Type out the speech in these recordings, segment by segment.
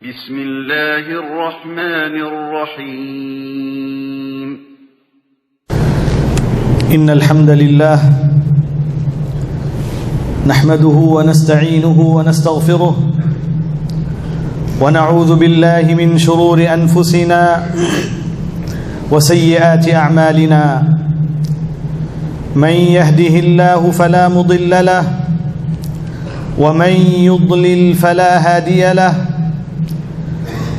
بسم الله الرحمن الرحيم. إن الحمد لله نحمده ونستعينه ونستغفره ونعوذ بالله من شرور أنفسنا وسيئات أعمالنا. من يهده الله فلا مضل له ومن يضلل فلا هادي له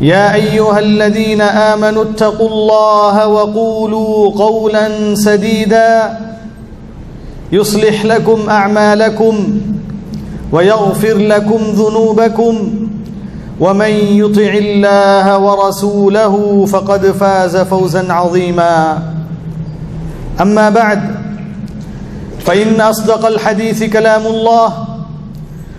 يا أيها الذين آمنوا اتقوا الله وقولوا قولا سديدا يصلح لكم أعمالكم ويغفر لكم ذنوبكم ومن يطع الله ورسوله فقد فاز فوزا عظيما. أما بعد فإن أصدق الحديث كلام الله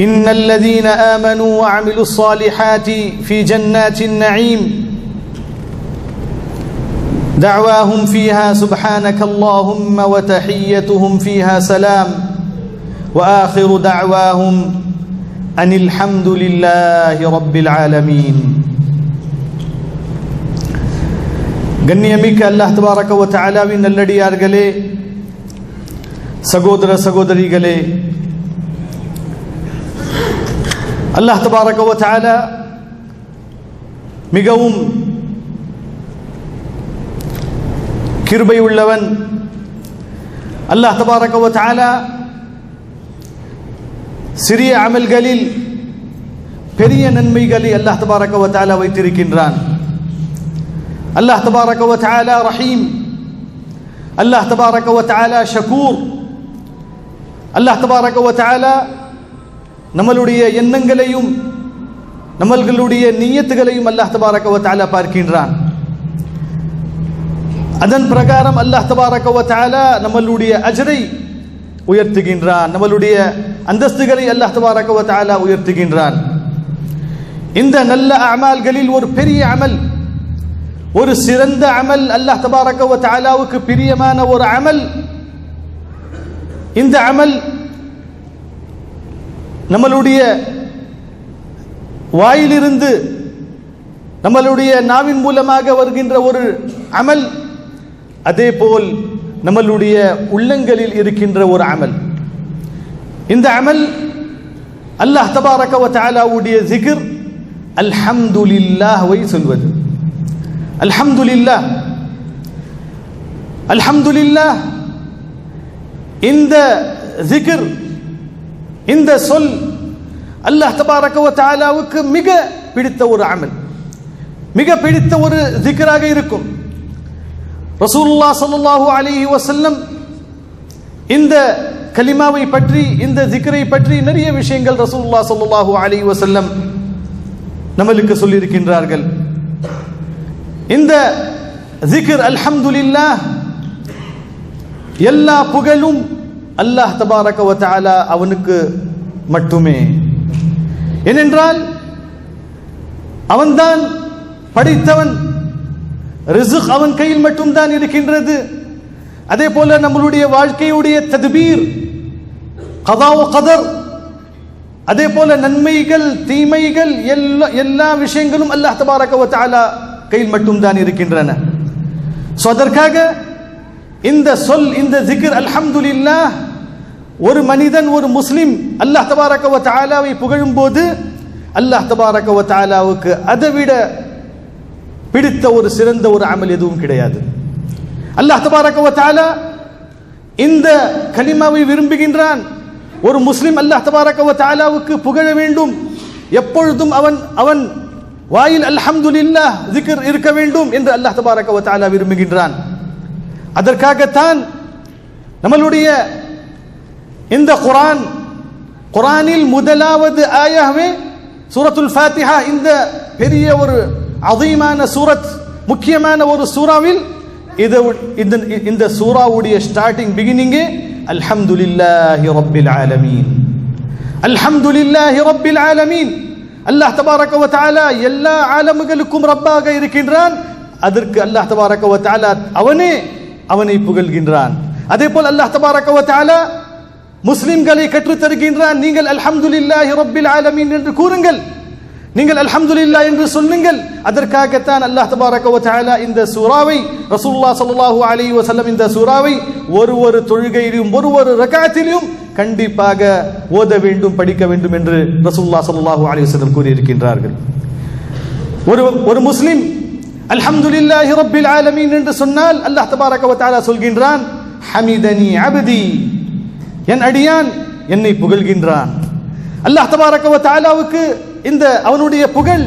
إن الذين آمنوا وعملوا الصالحات في جنات النعيم دعواهم فيها سبحانك اللهم وتحيتهم فيها سلام. وآخر دعواهم أن الحمد لله رب العالمين. قال الله تبارك وتعالى: ಅಲ್ಲಾಹ್ الذي ವ ತಾಲಾವಿನಲ್ಲಡಿಯಾರ್ಗಳೇ ಸಹೋದರ ಸಹೋದರಿಗಳೇ அல்லாஹ் தபாரக வ தஆலா மிகவும் கிருபை உள்ளவன் அல்லாஹ் தபாரக வ தஆலா சிறிய அமல்களில் பெரிய நன்மைகளை அல்லாஹ் தபாரக வ தஆலா வைத்திருக்கின்றான் அல்லாஹ் தபாரக வ தஆலா ரஹீம் அல்லாஹ் தபாரக வ தஆலா ஷகூர் அல்லாஹ் தபாரக வ தஆலா நம்மளுடைய எண்ணங்களையும் நம்மளுடைய நீயத்துகளையும் அல்லாஹ் தபாரக பார்க்கின்றான். அதன் பிரகாரம் அல்லாஹ் தபாரக தாலா நம்மளுடைய அஜரை உயர்த்துகின்றான். நம்மளுடைய அந்தஸ்துகளை அல்லாஹ் தபாரக தாலா உயர்த்துகின்றான். இந்த நல்ல அமல்களில் ஒரு பெரிய அமல் ஒரு சிறந்த அமல் அல்லாஹ் தபாரக தாலாவுக்கு பிரியமான ஒரு அமல். இந்த அமல் நம்மளுடைய வாயிலிருந்து நம்மளுடைய நாவின் மூலமாக வருகின்ற ஒரு அமல் அதே போல் நம்மளுடைய உள்ளங்களில் இருக்கின்ற ஒரு அமல். இந்த அமல் அல்லாஹ் தபாரக வ தஆலாவுடைய அல்ஹம்துலில்லாஹ்வை சொல்வது. அல்ஹம்துலில்லாஹ் அல்ஹம்துலில்லாஹ் இந்த ஜிகிர் இந்த சொல் அல்லாஹ் தபாரக தாலாவுக்கு மிக பிடித்த ஒரு அமல். மிக பிடித்த ஒரு ஜிக்ராக இருக்கும். ரசூல்லா ஸல்லல்லாஹு அலி வசல்லம் இந்த கலிமாவை பற்றி இந்த ஜிக்ரை பற்றி நிறைய விஷயங்கள் ரசூல்லா ஸல்லல்லாஹு அலி வசல்லம் நம்மளுக்கு சொல்லியிருக்கின்றார்கள். இந்த திக்ர் அல்ஹம்துலில்லா எல்லா புகழும் அல்லாஹ் தபாரக அவனுக்கு மட்டுமே. ஏனென்றால் அவன்தான் படித்தவன். ரிசுக் அவன் கையில் மட்டும்தான் இருக்கின்றது. அதே போல நம்மளுடைய வாழ்க்கையுடைய ததுபீர் கதாவு கதர் அதே போல நன்மைகள் தீமைகள் எல்லா எல்லா விஷயங்களும் அல்லாஹ் தபாரக கையில் மட்டும்தான் இருக்கின்றன. ஸோ அதற்காக இந்த சொல் இந்த ஜிக்ர் அல்ஹம்துலில்லாஹ் ஒரு மனிதன் ஒரு முஸ்லிம் அல்லாஹ் தபாரகவ தாலாவை புகழும் போது அல்லாஹ் தபாரகவ தாலாவுக்கு அதை விட பிடித்த ஒரு சிறந்த ஒரு அமல் எதுவும் கிடையாது. அல்லாஹ் தபாரகவ தாலா இந்த கலிமாவை விரும்புகின்றான். ஒரு முஸ்லிம் அல்லாஹ் தபாரகவ தாலாவுக்கு புகழ வேண்டும். எப்பொழுதும் அவன் அவன் வாயில் அல்ஹம்துலில்லாஹ் zikr இருக்க வேண்டும் என்று அல்லாஹ் தபாரகவ தாலா விரும்புகின்றான். அதற்காகத்தான் நம்மளுடைய இந்த குரான் குரானில் முதலாவது ஆயாகவே சூரத்துல் ஃபாத்திஹா. இந்த பெரிய ஒரு அதீமான சூரத் முக்கியமான ஒரு சூறாவில் இது இந்த இந்த சூறாவுடைய ஸ்டார்டிங் பிகினிங்கே அல்ஹம்துலில்லாஹி ரப்பில் ஆலமீன். அல்ஹம்துலில்லாஹி ரப்பில் ஆலமீன். அல்லாஹ் தபாரக வ தஆலா எல்லா ஆலமுகளுக்கும் ரப்பாக இருக்கின்றான். அதற்கு அல்லாஹ் தபாரக வ தஆலா அவனே அவனை புகழ்கின்றான். அதே போல் அல்லாஹ் தபாரக வ தஆலா முஸ்லிம்களை கற்றுத் தருகின்றான் நீங்கள் அல்ஹம்துலில்லாஹி ரப்பில் ஆலமீன் என்று கூறுங்கள். நீங்கள் அல்ஹம்துலில்லா என்று சொல்லுங்கள். அதற்காகத்தான் அல்லாஹ் தபாரக வ இந்த சூறாவை ரசூலுல்லாஹ் ஸல்லல்லாஹு அலைஹி வஸல்லம் இந்த சூறாவை ஒரு ஒரு தொழுகையிலும் ஒரு ஒரு ரகாத்திலும் கண்டிப்பாக ஓத வேண்டும் படிக்க வேண்டும் என்று ரசூலுல்லாஹ் ஸல்லல்லாஹு அலைஹி வஸல்லம் கூறியிருக்கின்றார்கள். ஒரு ஒரு முஸ்லிம் அல்ஹம்துலில்லாஹி ரப்பில் ஆலமீன் என்று சொன்னால் அல்லாஹ் தபாரக சொல்கின்றான் ஹமிதனி அபதி. என் அடியான் என்னை புகழ்கின்றான். அல்லாஹ் தபாரக தாலாவுக்கு இந்த அவனுடைய புகழ்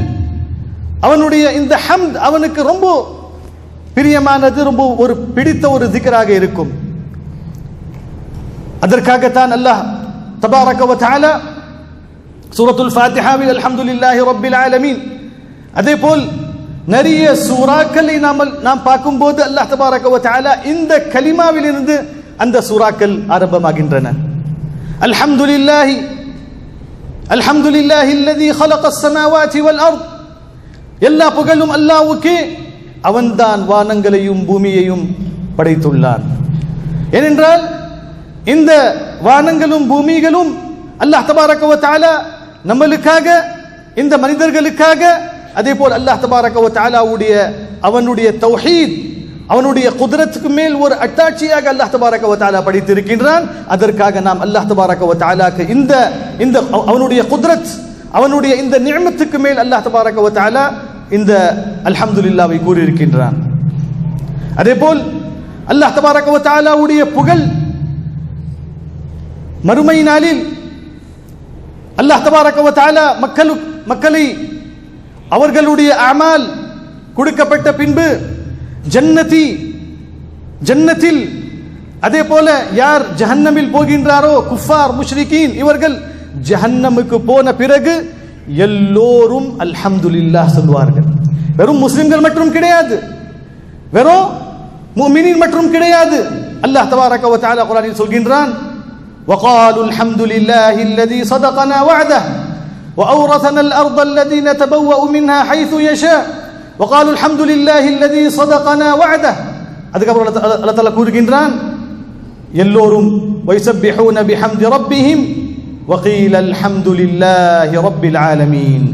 அவனுடைய இந்த ஹம்த் அவனுக்கு ரொம்ப பிரியமானது ரொம்ப ஒரு பிடித்த ஒரு திக்கராக இருக்கும். அதற்காகத்தான் அல்லாஹ் தபாரக தாலா சூரத்துல் ஃபாத்திஹாவில் அல்ஹம்துலில்லாஹி ரப்பில் ஆலமீன். அதே போல் நிறைய சூறாக்களை நாம் நாம் பார்க்கும்போது அல்லாஹ் தபாரக தாலா இந்த இந்த கலிமாவிலிருந்து அந்த சூறாக்கள் ஆரம்பமாகின்றன அல்ஹம்துலில்லாஹி அல்ஹம்துலில்லாஹி அல்லதி خلق السماوات والارض எல்லா புகழும் அல்லாஹ்வுக்கே அவன்தான் வானங்களையும் பூமியையும் படைத்துள்ளான் ஏனென்றால் இந்த வானங்களும் பூமிகளும் அல்லாஹ் தபாரக வ தஆலா நம்மளுக்காக இந்த மனிதர்களுக்காக அதே போல் அல்லாஹ் தபாரக வ தஆலாவுடைய அவனுடைய தௌஹீத் அவனுடைய குதிரத்துக்கு மேல் ஒரு அட்டாட்சியாக அல்லாஹ் தபாரக வ படித்திருக்கின்றான். அதற்காக நாம் அல்லாஹ் தபாரக வ இந்த இந்த அவனுடைய குதிரத் அவனுடைய இந்த நியமத்துக்கு மேல் அல்லாஹ் தபாரக வ இந்த அல்ஹம்துலில்லாவை கூறியிருக்கின்றான். அதே போல் அல்லாஹ் தபாரக வ புகழ் மறுமை நாளில் அல்லாஹ் தபாரக வ தஆலா மக்களு மக்களை அவர்களுடைய அமால் கொடுக்கப்பட்ட பின்பு ஜன்னதி ஜன்னத்தில் அதே போல யார் ஜஹன்னமில் போகின்றாரோ குஃபார் முஷ்ரிகீன் இவர்கள் ஜஹன்னமுக்கு போன பிறகு எல்லோரும் அல்ஹம்துலில்லாஹ் சொல்வார்கள் வெறும் முஸ்லிம்கள் மட்டும் கிடையாது வெறும் முஃமினீன் மட்டும் கிடையாது அல்லாஹ் தபாரக வ தஆலா குர்ஆனில் சொல்கின்றான் وقالوا الحمد لله الذي صدقنا وعده وأورثنا الأرض الذي نتبوأ منها حيث يشاء வகாலுல் ஹம்துலில்லாஹி அல்லதி சதகனா வஅத அதுக்கப்புறம் அல்லாஹ் தஆலா கூறுகின்றான் எல்லோரும் வைசப்பிஹூன பிஹம்தி ரப்பிஹிம் வகீல் அல்ஹம்துலில்லாஹி ரப்பில் ஆலமீன்.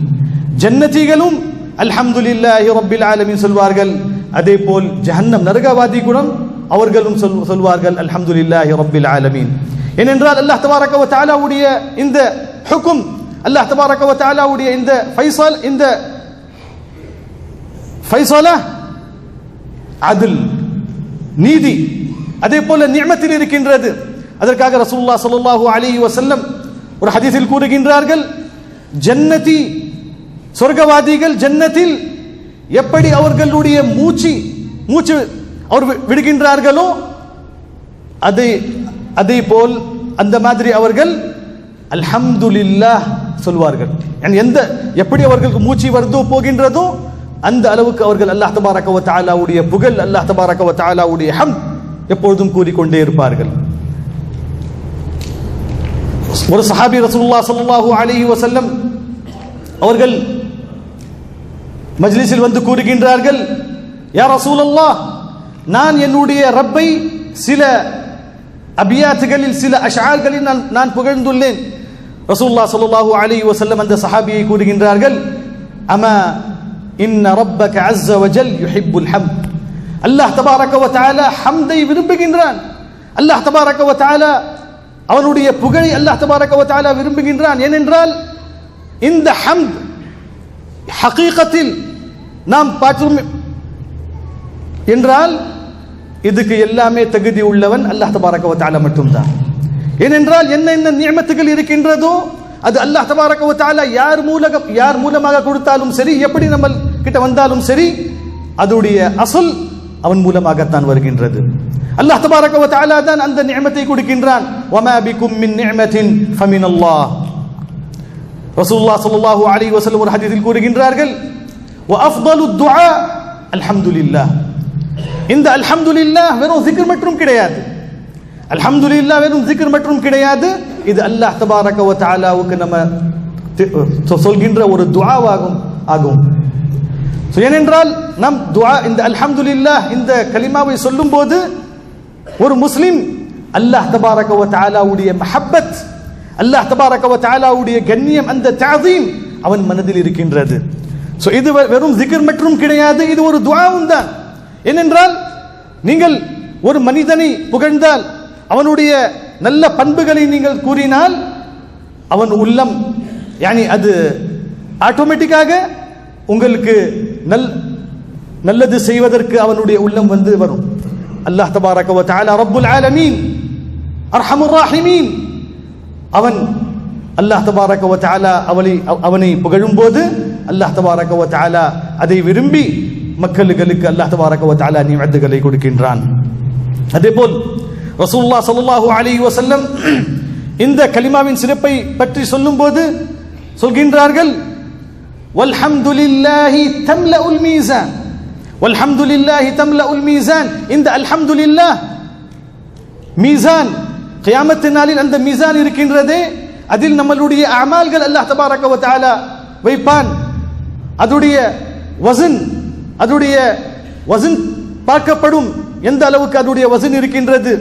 ஜன்னதிகளும் அல்ஹம்துலில்லாஹி ரப்பில் ஆலமீன் சொல்வார்கள். அதேபோல் ஜஹன்னம் நரகவாதி குணம் அவர்களும் சொல் சொல்வார்கள் அல்ஹம்துலில்லாஹி ரப்பில் ஆலமீன். ஏனென்றால் அல்லாஹ் தபாரக தாலாவுடைய இந்த ஹுக்கும் அல்லாஹ் தபாரக தாலாவுடைய இந்த ஃபைசல் இந்த ஃபைசாலா? அதில் நீதி. அதே போல நியமத்தில் இருக்கின்றது. அதற்காக ரசூல்லா சல்லாஹு அலி வசல்லம் ஒரு ஹதீஸில் கூறுகின்றார்கள் ஜன்னதி சொர்க்கவாதிகள் ஜன்னத்தில் எப்படி அவர்களுடைய மூச்சு மூச்சு அவர் விடுகின்றார்களோ அதை அதே போல் அந்த மாதிரி அவர்கள் அல்ஹம்துலில்லாஹ் சொல்வார்கள். எந்த எப்படி அவர்களுக்கு மூச்சு வருதோ போகின்றதோ அந்த அளவுக்கு அவர்கள் அல்லாஹ் தபாரக தாலாவுடைய புகழ் அல்லாஹ் தபாரக தாலாவுடைய ஹம் எப்பொழுதும் கூறிக்கொண்டே இருப்பார்கள். ஒரு சஹாபி ரசூல்லா சல்லாஹூ அலைஹி வசல்லம் அவர்கள் மஜ்லிஸில் வந்து கூறுகின்றார்கள் யார் ரசூல் அல்லாஹ் நான் என்னுடைய ரப்பை சில அபியாத்துகளில் சில அஷார்களில் நான் நான் புகழ்ந்துள்ளேன். ரசூல்லா சல்லாஹூ அலி வசல்லம் அந்த சஹாபியை கூறுகின்றார்கள் அம இன்ன ரப்பக அஸ்ஸ வஜல் யுஹிப்புல் ஹம்த் அல்லாஹ் தபாரக வ தஆலா ஹம்தை விரும்புகின்றான். அல்லாஹ் தபாரக வ தஆலா அவனுடைய புகழை அல்லாஹ் தபாரக வ தஆலா விரும்புகின்றான். ஏனென்றால் இந்த ஹம்த் ஹகீகத்தில் நாம் பார்த்தோம் என்றால் இதுக்கு எல்லாமே தகுதி உள்ளவன் அல்லாஹ் தபாரக வ மட்டும்தான். ஏனென்றால் என்ன என்ன நியமத்துகள் இருக்கின்றதோ அது அல்லாஹ் தபாரக யார் மூலக யார் மூலமாக கொடுத்தாலும் சரி எப்படி நம்ம கிட்ட வந்தாலும் சரி அதோடைய அசல் அவன் மூலமாகத்தான் வருகின்றது. அல்லாஹ் தபாரக தாலா தான் அந்த நியமத்தை கொடுக்கின்றான். வமா பிக்கும் மின் நியமத்தின் ஃபமின் அல்லாஹ் ரசூல்லா சல்லாஹு அலி வசல்லம் ஒரு ஹதீஸில் கூறுகின்றார்கள் அல்ஹம்துலில்லா இந்த அல்ஹம்துலில்லா வெறும் சிக்கர் மட்டும் கிடையாது. அல்ஹம்துலில்லா வெறும் சிக்கர் மட்டும் கிடையாது. இது அல்லாஹ் தபாரக தாலாவுக்கு நம்ம சொல்கின்ற ஒரு துவாவாகும் ஆகும். ஏனென்றால் நம் துவா இந்த அல்ஹம்துல்லா இந்த கலிமாவை சொல்லும்போது ஒரு முஸ்லிம் அல்லாஹ் தபாரகவ தாலாவுடைய மஹப்பத் அல்லாஹ் தபாரகவ தாலாவுடைய கண்ணியம் அந்த தாதீம் அவன் மனதில் இருக்கின்றது. ஸோ இது வெறும் திகர் மற்றும் கிடையாது இது ஒரு துவாவும் தான். ஏனென்றால் நீங்கள் ஒரு மனிதனை புகழ்ந்தால் அவனுடைய நல்ல பண்புகளை நீங்கள் கூறினால் அவன் உள்ளம் யானி அது ஆட்டோமேட்டிக்காக உங்களுக்கு நல் நல்லது செய்வதற்கு அவனுடைய உள்ளம் வந்து வரும். அல்லாஹ் தபாரக வ ரப்புல் ஆலமீன் அர்ஹமுர் ராஹிமீன். அவன் அல்லாஹ் தபாரக வ அவளை அவனை புகழும்போது அல்லாஹ் தபாரக வ அதை விரும்பி மக்களுக்கு அல்லாஹ் தபாரக வ தஆலா கொடுக்கின்றான் கொடுக்கின்றான். அதேபோல் ரசூல்லா ஸல்லல்லாஹு அலி வசல்லம் இந்த கலிமாவின் சிறப்பை பற்றி சொல்லும்போது சொல்கின்றார்கள் வல்ஹம்துலில்லாஹி தம்லஉல் மீசான் வல்ஹம்துலில்லாஹி தம்லஉல் மீசான் இந்த அல்ஹம்துலில்லாஹ் மீசான் கியாமத்து நாளில் அந்த மீசான் இருக்கின்றதே அதில் நம்மளுடைய அமால்கள் அல்லாஹ் தபாரக வ வைப்பான். அதுடைய வசன் அதுடைய வசன் பார்க்கப்படும். எந்த அளவுக்கு அதுடைய வசன் இருக்கின்றது?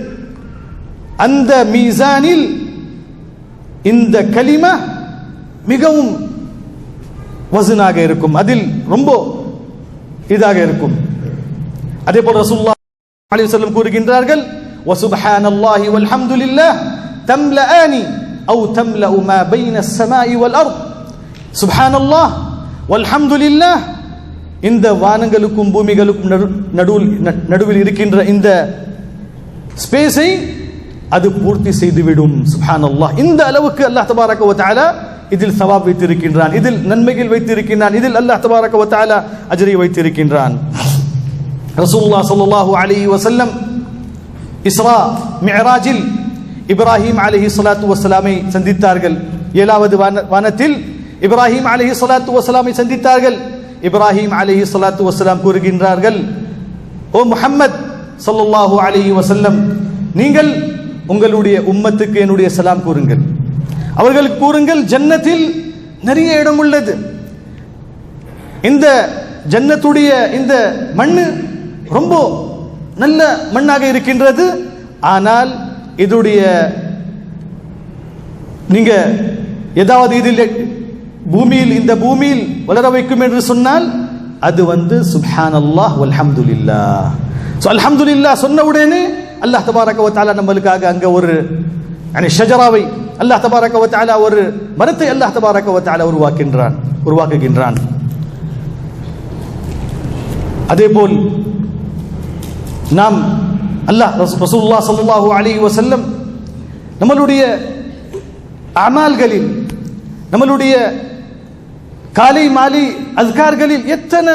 அந்த மீசானில் இந்த கலிமா மிகவும் வசனாக இருக்கும் அதில் ரொம்ப இதாக இருக்கும் அதே போல ரசூலுல்லாஹி அலைஹி வஸல்லம் கூறுகின்றார்கள் وسبحان الله والحمد لله تملأان أو تملأ ما بين السماء والأرض سبحان الله والحمد لله இந்த வானங்களுக்கும் பூமிகளுக்கும் நடு நடுவில் ந- நடுவில் இருக்கின்ற இந்த ஸ்பேஸை அது பூர்த்தி செய்துவிடும் சுப்ஹானல்லாஹ் இந்த அளவுக்கு அல்லாஹ் தபாரக வ தஆலா இதில் சவாப் வைத்திருக்கின்றான். இதில் நன்மைகள் வைத்திருக்கின்றான். இதில் அல்லாஹ் தபாரக வ அஜரி வைத்திருக்கின்றான். ரசூல்லா ஸல்லல்லாஹு அலி வசல்லம் இஸ்ரா மிஹராஜில் இப்ராஹிம் அலைஹி சலாத்து வசலாமை சந்தித்தார்கள். ஏழாவது வான வானத்தில் இப்ராஹிம் அலைஹி சலாத்து வசலாமை சந்தித்தார்கள். இப்ராஹிம் அலைஹி சலாத்து வசலாம் கூறுகின்றார்கள் ஓ முஹம்மத் சல்லாஹூ அலைஹி வசல்லம் நீங்கள் உங்களுடைய உம்மத்துக்கு என்னுடைய சலாம் கூறுங்கள். அவர்கள் கூறுங்கள் ஜன்னத்தில் நிறைய இடம் உள்ளது. இந்த ஜன்னத்துடைய இந்த மண் ரொம்ப நல்ல மண்ணாக இருக்கின்றது. ஆனால் இதுடைய நீங்க ஏதாவது இதில் பூமியில் இந்த பூமியில் வளர வைக்கும் என்று சொன்னால் அது வந்து சுப்ஹான் அல்லாஹ் அல்ஹம்துல்லா ஸோ அல்ஹம்துல்லா சொன்ன உடனே அல்லாஹ் தபாரக நம்மளுக்காக அங்கே ஒரு ஷஜராவை அல்லாஹ் தபாரக வ ஒரு மரத்தை அல்லாஹ் தபாரக வ உருவாக்கின்றான் உருவாக்குகின்றான். அதேபோல் நாம் அல்லாஹ் ரசூல்லா சல்லாஹூ அலி வசல்லம் நம்மளுடைய அமால்களில் நம்மளுடைய காலை மாலை அஸ்கார்களில் எத்தனை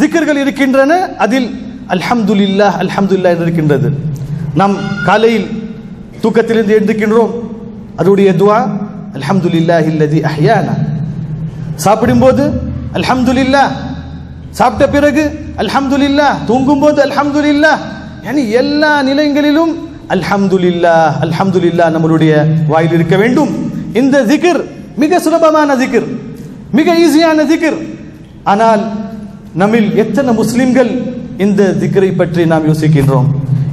திக்கர்கள் இருக்கின்றன? அதில் அல்ஹம்துல்லா அல்ஹம்துல்லா என்று இருக்கின்றது. நாம் காலையில் தூக்கத்திலிருந்து எழுந்திருக்கின்றோம் அதோடைய துவா அல்ஹம்துலில்லாஹி இல்லதி அஹ்யானா. சாப்பிடும்போது அல்ஹம்துலில்லாஹ். சாப்பிட்ட பிறகு அல்ஹம்துலில்லாஹ். தூங்கும்போது அல்ஹம்துலில்லாஹ். யானி எல்லா நிலைகளிலும் அல்ஹம்துலில்லாஹ் அல்ஹம்துலில்லாஹ் நம்மளுடைய வாயில் இருக்க வேண்டும். இந்த zikr மிக சுலபமான zikr மிக ஈஸியான zikr ஆனால் நம்மில் எத்தனை முஸ்லிம்கள் இந்த zikரை பற்றி நாம் யோசிக்கின்றோம்?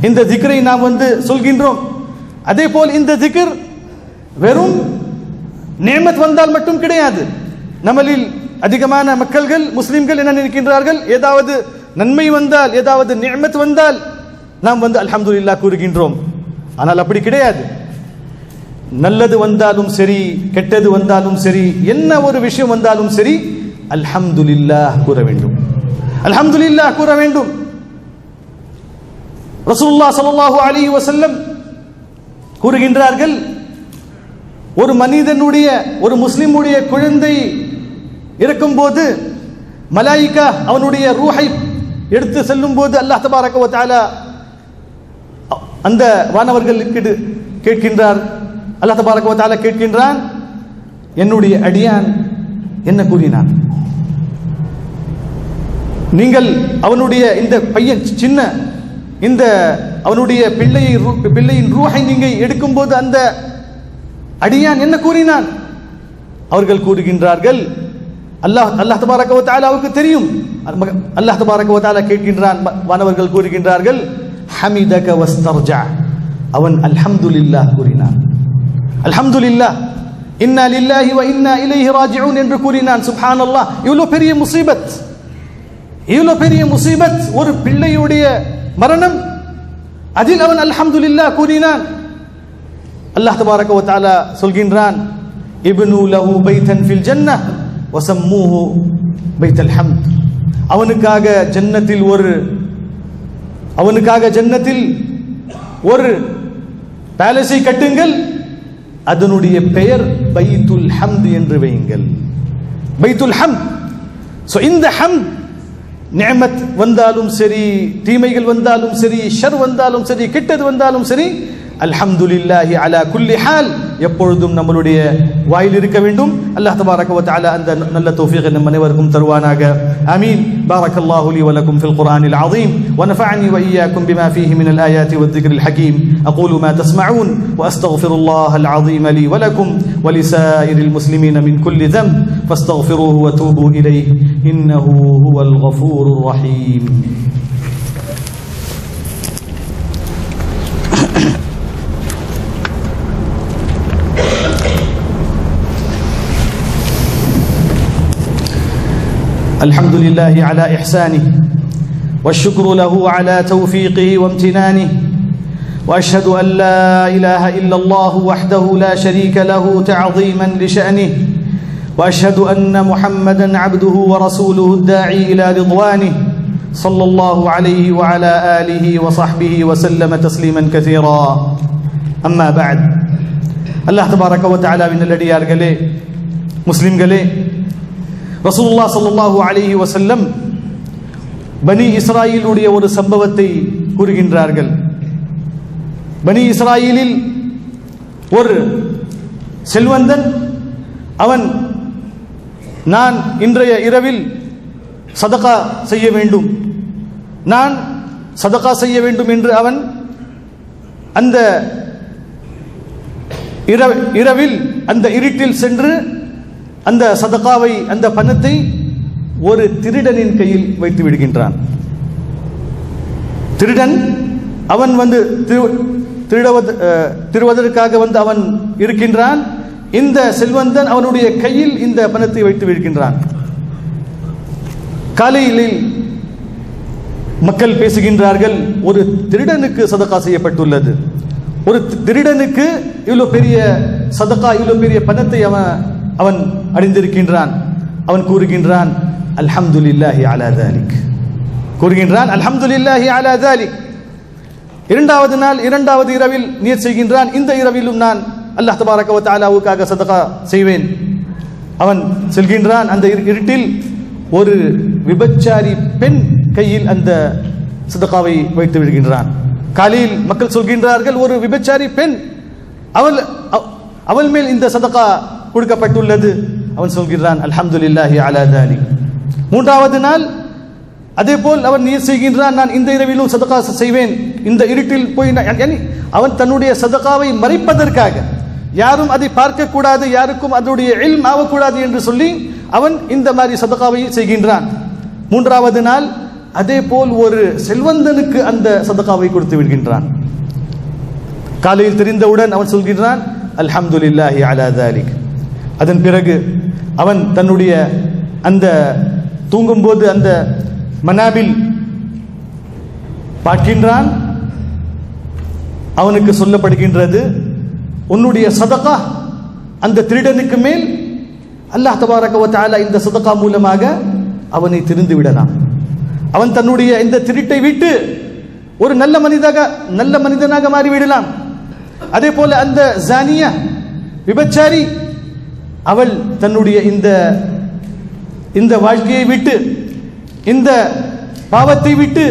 இந்த திக்ரை நாம் வந்து சொல்கின்றோம். அதே போல் இந்த திக்ர் வெறும் நேமத் வந்தால் மட்டும் கிடையாது. நம்மளில் அதிகமான மக்கள்கள் முஸ்லிம்கள் என்ன நினைக்கின்றார்கள்? ஏதாவது நன்மை வந்தால் ஏதாவது நியமத் வந்தால் நாம் வந்து அல்ஹம்துலில்லாஹ் கூறுகின்றோம். ஆனால் அப்படி கிடையாது. நல்லது வந்தாலும் சரி கெட்டது வந்தாலும் சரி என்ன ஒரு விஷயம் வந்தாலும் சரி அல்ஹம்துலில்லாஹ் கூற வேண்டும். அல்ஹம்துலில்லாஹ் கூற வேண்டும். ரசூல்லா ஸல்லல்லாஹு அலி வசல்லம் கூறுகின்றார்கள் ஒரு மனிதனுடைய ஒரு முஸ்லிமுடைய குழந்தை இருக்கும்போது மலாயிக்கா அவனுடைய ரூஹை எடுத்து செல்லும் போது அல்லாஹ் தபாரக வ அந்த வானவர்களுக்கு கேட்கின்றார். அல்லாஹ் தபாரக கேட்கின்றான் என்னுடைய அடியான் என்ன கூறினான்? நீங்கள் அவனுடைய இந்த பையன் சின்ன இந்த அவனுடைய பிள்ளையை ரூ- பிள்ளையின் ரூஹை நீங்கள் எடுக்கும்போது அந்த அடியான் என்ன கூறினான்? அவர்கள் கூறுகின்றார்கள் அல்லாஹ் அல்லாஹ் தபாரக தெரியும். அல்லாஹ் தபாரக கேட்கின்றான். வானவர்கள் கூறுகின்றார்கள் ஹமிதக வஸ்தர்ஜா. அவன் அல்ஹம்துலில்லாஹ் கூறினான். அல்ஹம்துலில்லாஹ். இன்னா லில்லாஹி வ இன்னா இலைஹி ராஜிஊன் என்று கூறினான். சுப்ஹானல்லாஹ். இவ்வளவு பெரிய முசீபத். இவ்வளவு பெரிய முசீபத். ஒரு பிள்ளையுடைய மரணம். அதில் அவன் அல்ஹம்துலில்லாஹ் கூறினான். அல்லாஹ் தபாரக வ சொல்கின்றான் இப்னு லஹு பைத்தன் ஃபில் ஜன்ன வசம்மூஹு பைத்தல் ஹம்த். அவனுக்காக ஜன்னத்தில் ஒரு அவனுக்காக ஜன்னத்தில் ஒரு பேலஸை கட்டுங்கள் அதனுடைய பெயர் பைத்துல் ஹம்த் என்று வையுங்கள். பைத்துல் ஹம் ஸோ இந்த ஹம் நேமத் வந்தாலும் சரி தீமைகள் வந்தாலும் சரி ஷர் வந்தாலும் சரி கெட்டது வந்தாலும் சரி அல்ஹம்துலில்லாஹி அலா குல்லி ஹால் எப்பொழுதும் நம்மளுடைய வாயில் இருக்க வேண்டும் அல்லாஹ் தபாரக வ தஆலா அந்த நல்ல தௌஃபீகை நம் அனைவருக்கும் தருவானாக ஆமீன் பாரக்கல்லாஹு லி வலக்கும் ஃபில் குர்ஆனில் அதீம் ونفعني وإياكم بما فيه من الآيات والذكر الحكيم أقول ما تسمعون وأستغفر الله العظيم لي ولكم ولسائر المسلمين من كل ذنب فاستغفروه وتوبوا إليه إنه هو الغفور الرحيم الحمد لله على إحسانه والشكر له على توفيقه وامتنانه وأشهد أن لا إله إلا الله وحده لا شريك له تعظيما لشأنه وأشهد أن محمدا عبده ورسوله الداعي إلى رضوانه صلى الله عليه وعلى آله وصحبه وسلم تسليما كثيرا. أما بعد الله تبارك وتعالى من الذي يرجله مسلم قال ரசூல்லா ஸல்லல்லாஹு அலிஹி வசல்லம் பனி இஸ்ராயிலுடைய ஒரு சம்பவத்தை கூறுகின்றார்கள். பனி இஸ்ராயிலில் ஒரு செல்வந்தன் அவன் நான் இன்றைய இரவில் சதகா செய்ய வேண்டும். நான் சதகா செய்ய வேண்டும் என்று அவன் அந்த இரவில் அந்த இருட்டில் சென்று அந்த சதகாவை அந்த பணத்தை ஒரு திருடனின் கையில் வைத்து விடுகின்றான். திருடன் அவன் வந்து திரு- திருடுவது திருடுவதற்காக வந்து அவன் இருக்கின்றான். இந்த செல்வந்தன் அவனுடைய கையில் இந்த பணத்தை வைத்து விடுகின்றான். காலையில் மக்கள் பேசுகின்றார்கள் ஒரு திருடனுக்கு சதகா செய்யப்பட்டுள்ளது. ஒரு திருடனுக்கு இவ்வளோ பெரிய சதகா இவ்வளோ பெரிய பணத்தை அவன் அவன் அடைந்திருக்கின்றான் அவன் கூறுகின்றான் அல்ஹம்துலில்லாஹி அலா தாலிக். கூறுகின்றான் அல்ஹம்துலில்லாஹி அலா தாலிக். இரண்டாவது நாள் இரண்டாவது இரவில் நீர் செய்கின்றான். இந்த இரவிலும் நான் அல்லாஹ் தபாரக வ சதகா செய்வேன். அவன் செல்கின்றான் அந்த இரு- இருட்டில் ஒரு விபச்சாரி பெண் கையில் அந்த சதகாவை வைத்து விடுகின்றான். காலையில் மக்கள் சொல்கின்றார்கள் ஒரு விபச்சாரி பெண் அவள் அவள் மேல் இந்த சதகா கொடுக்கப்பட்டுள்ளது. அவன் சொல்கிறான் அல்ஹம்துலில்லாஹி அலா தாலிக். மூன்றாவது நாள் அதே போல் அவன் நீர் செய்கின்றான் நான் இந்த இரவிலும் சதகா செய்வேன். இந்த இருட்டில் போய் நான் அவன் தன்னுடைய சதகாவை மறைப்பதற்காக யாரும் அதை பார்க்கக்கூடாது யாருக்கும் அதனுடைய எல்ம் ஆகக்கூடாது என்று சொல்லி அவன் இந்த மாதிரி சதகாவை செய்கின்றான். மூன்றாவது நாள் அதே போல் ஒரு செல்வந்தனுக்கு அந்த சதகாவை கொடுத்து விடுகின்றான். காலையில் தெரிந்தவுடன் அவன் சொல்கின்றான் அல்ஹம்துலில்லாஹி அலா தாலிக். அதன் பிறகு அவன் தன்னுடைய அந்த தூங்கும்போது அந்த மனாபில் பார்க்கின்றான். அவனுக்கு சொல்லப்படுகின்றது உன்னுடைய சதகா அந்த திருடனுக்கு மேல் அல்லாஹ் தபாரக இந்த சதகா மூலமாக அவனை திருந்து விடலாம். அவன் தன்னுடைய இந்த திருட்டை விட்டு ஒரு நல்ல மனிதாக நல்ல மனிதனாக மாறிவிடலாம். அதே போல அந்த ஜானியா விபச்சாரி அவள் தன்னுடைய இந்த இந்த வாழ்க்கையை விட்டு இந்த பாவத்தை விட்டு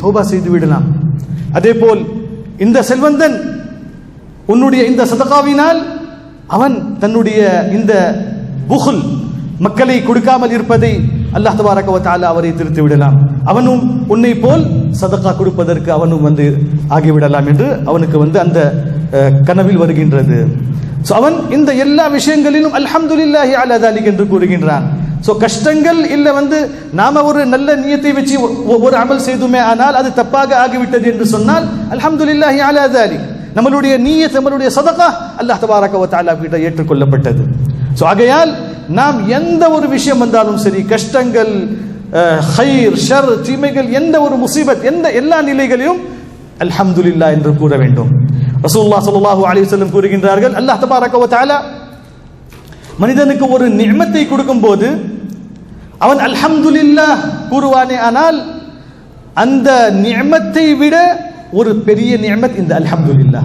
தோபா செய்து விடலாம். அதே போல் இந்த செல்வந்தன் உன்னுடைய இந்த சதகாவினால் அவன் தன்னுடைய இந்த புகுல் மக்களை கொடுக்காமல் இருப்பதை அல்லாஹ் தபாரக அவரை திருத்தி விடலாம். அவனும் உன்னை போல் சதகா கொடுப்பதற்கு அவனும் வந்து ஆகிவிடலாம் என்று அவனுக்கு வந்து அந்த கனவில் வருகின்றது. ஸோ அவன் இந்த எல்லா விஷயங்களிலும் அல்ஹம்துலில்லாஹி அலா தாலிக் என்று கூறுகின்றான். ஸோ கஷ்டங்கள் இல்லை வந்து நாம ஒரு நல்ல நியத்தை வச்சு ஒரு அமல் செய்துமே ஆனால் அது தப்பாக ஆகிவிட்டது என்று சொன்னால் அல்ஹம்துலில்லாஹி அலா தாலிக். நம்மளுடைய நீயத் நம்மளுடைய சதகா அல்லாஹ் தபாரக தாலா கிட்ட ஏற்றுக்கொள்ளப்பட்டது. ஸோ ஆகையால் நாம் எந்த ஒரு விஷயம் வந்தாலும் சரி கஷ்டங்கள் ஹைர் ஷர் தீமைகள் எந்த ஒரு முசீபத் எந்த எல்லா நிலைகளையும் அல்ஹம்துலில்லாஹ் என்று கூற வேண்டும். ரசூல்லா ஸல்லல்லாஹு அலைஹி வஸல்லம் கூறுகின்றார்கள் அல்லாஹ் தபாரக மனிதனுக்கு ஒரு நியமத்தை கொடுக்கும் போது அவன் அல்ஹம்துல்லா கூறுவானே ஆனால் அந்த நியமத்தை விட ஒரு பெரிய நியமத் இந்த அல்ஹம்துல்லா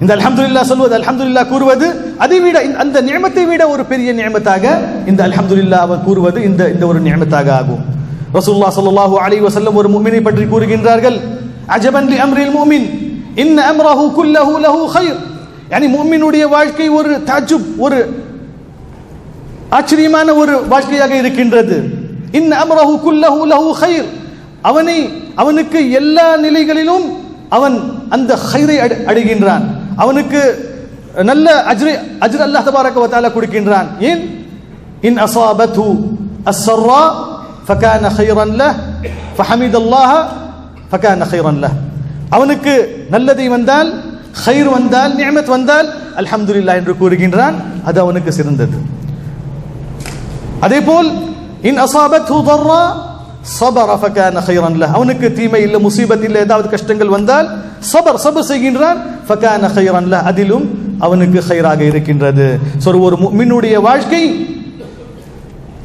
இந்த அல்ஹம்துல்லா சொல்வது அல்ஹம்துல்லா கூறுவது அதை விட இந்த- அந்த நியமத்தை விட ஒரு பெரிய நியமத்தாக இந்த அல்ஹம்துல்லா அவர் கூறுவது இந்த இந்த ஒரு நியமத்தாக ஆகும். ரசூல்லா ஸல்லல்லாஹு அலி வசல்லம் ஒரு முமினை பற்றி கூறுகின்றார்கள் அஜபன் அம்ரில் முமின் இன்ன அம்ரஹு குல்லஹு லஹு கைர் yani முஃமினுடைய வாழ்க்கை ஒரு தாஜுப் ஒரு ஆச்சரியமான ஒரு வாழ்க்கையாக இருக்கின்றது. இன் அம்ரஹு குல்லஹு லஹு கைர் அவனை அவனுக்கு எல்லா நிலைகளிலும் அவன் அந்த ஹைரை அடை- அடைகின்றான். அவனுக்கு நல்ல அஜ்ரி அஜ்ர் அல்லாஹ் தபாரக வ தஆலா கொடுக்கின்றான். ஏன்? இன் அஸாபத்து அஸ்ஸர்ரா ஃபகான கைரன் லஹ் ஃபஹமித அல்லாஹ ஃபகான கைரன் லஹ் அவனுக்கு நல்லதை வந்தால் ஹைர் வந்தால் நியமத் வந்தால் அல்ஹம்துல்லா என்று கூறுகின்றான். அது அவனுக்கு சிறந்தது. அதே போல் இன் அசாபத் தர்ரா சபர் ஃபகான கைரன் லஹ். அவனுக்கு தீமை இல்லை முசீபத் இல்லை ஏதாவது கஷ்டங்கள் வந்தால் சபர் சபர் செய்கின்றான். ஃபகான கைரன் லஹ் அதிலும் அவனுக்கு ஹைராக இருக்கின்றது. ஸோ ஒரு முஃமினுடைய வாழ்க்கை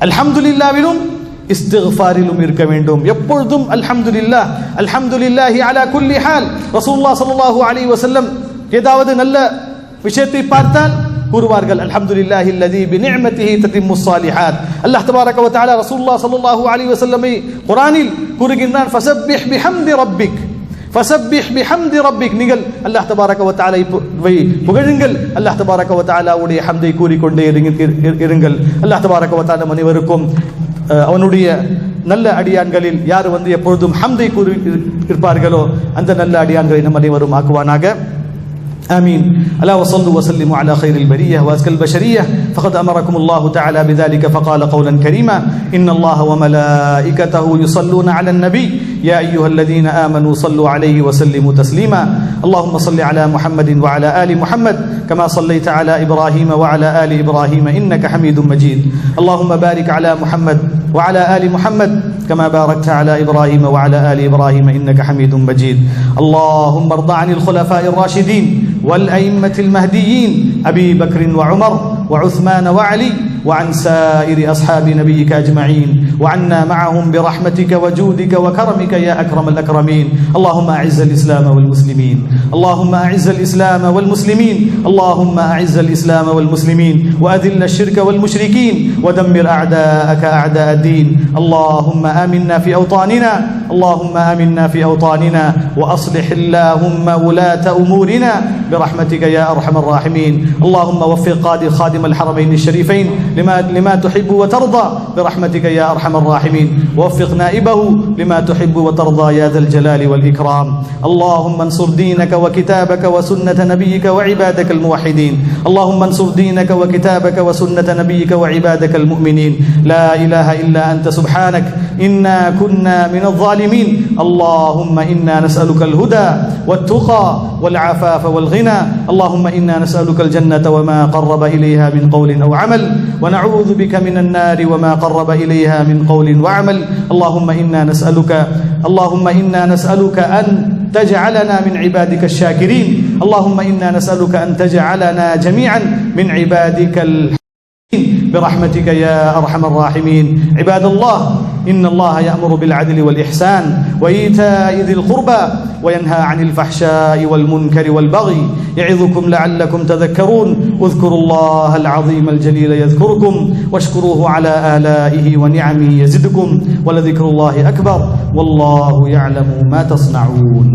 அல்ஹம்துலில்லாவிலும் இஸ்திஃபாரிலும் இருக்க வேண்டும் எப்பொழுதும் அல்ஹம்துலில்லாஹ் அல்ஹம்துலில்லாஹி அலா குல்லி ஹால் ரசூலுல்லாஹ் ஸல்லல்லாஹு அலைஹி வஸல்லம் ஏதாவது நல்ல விஷயத்தை பார்த்தால் கூறுவார்கள் அல்ஹம்துலில்லாஹி அல்லதி பிநிஅமதிஹி தத்திம்மு ஸாலிஹாத் அல்லாஹ் தபாரக வ தஆலா ரசூலுல்லாஹ் ஸல்லல்லாஹு அலைஹி வஸல்லமை குர்ஆனில் கூறுகின்றான் ஃபஸப்பிஹ் பிஹம்தி ரப்பிக் ஃபஸப்பிஹ் பிஹம்தி ரப்பிக் நீங்கள் அல்லாஹ் தபாரக வ தஆலா வை புகழுங்கள் அல்லாஹ் தபாரக வ தஆலாவுடைய ஹம்தை கூறிக்கொண்டே இருங்க- இரு- இருங்கள் அல்லாஹ் தபாரக வ தஆலா அனைவருக்கும் அஹ், அவனுடைய நல்ல அடியான்களில் யார் வந்து எப்பொழுதும் ஹம்தை கூறி இரு- இருப்பார்களோ அந்த நல்ல அடியான்களை நம் அனைவரும் ஆக்குவானாக آمين ألا وصلوا وسلموا على خير البرية وأزكى البشرية فقد أمركم الله تعالى بذلك فقال قولا كريما إن الله وملائكته يصلون على النبي يا أيها الذين آمنوا صلوا عليه وسلموا تسليما. اللهم صل على محمد وعلى آل محمد كما صليت على إبراهيم وعلى آل إبراهيم إنك حميد مجيد. اللهم بارك على محمد وعلى آل محمد كما باركت على إبراهيم وعلى آل إبراهيم إنك حميد مجيد. اللهم ارض عن الخلفاء الراشدين والأئمة المهديين أبي بكر وعمر وعثمان وعلي وعن سائر أصحاب نبيك أجمعين وعنا معهم برحمتك وجودك وكرمك يا أكرم الأكرمين. اللهم أعز الإسلام والمسلمين. اللهم أعز الإسلام والمسلمين. اللهم أعز الإسلام والمسلمين. وأذل الشرك والمشركين. ودمر أعداءك أعداء الدين. اللهم آمنا في أوطاننا. اللهم آمنا في أوطاننا. وأصلح اللهم ولاة أمورنا. برحمتك يا أرحم الراحمين. اللهم وفق قاضي خادم الحرمين الشريفين. لما لما تحب وترضى برحمتك يا أرحم الراحمين. ووفق نائبه لما تحب وترضى يا ذا الجلال والإكرام. اللهم انصر دينك وكتابك وسنة نبيك وعبادك الموحدين. اللهم انصر دينك وكتابك وسنة نبيك وعبادك المؤمنين. لا إله إلا أنت. سبحانك. إنا كنا من الظالمين. اللهم إنا نسألك الهدى والتقى والعفاف والغنى. اللهم إنا نسألك الجنة وما قرب إليها من قول أو عمل. ونعوذ بك من النار وما قرب إليها من قول وعمل. اللهم إنا نسألك اللهم إنا نسألك أن تجعلنا من عبادك الشاكرين. اللهم إنا نسألك أن تجعلنا جميعا من عبادك الحميدين برحمتك يا أرحم الراحمين. عباد الله إن الله يأمر بالعدل والإحسان وإيتاء ذي القربى وينهى عن الفحشاء والمنكر والبغي يعظكم لعلكم تذكرون. اذكروا الله العظيم الجليل يذكركم واشكروه على آلائه ونعمه يزدكم ولذكر الله أكبر. والله يعلم ما تصنعون.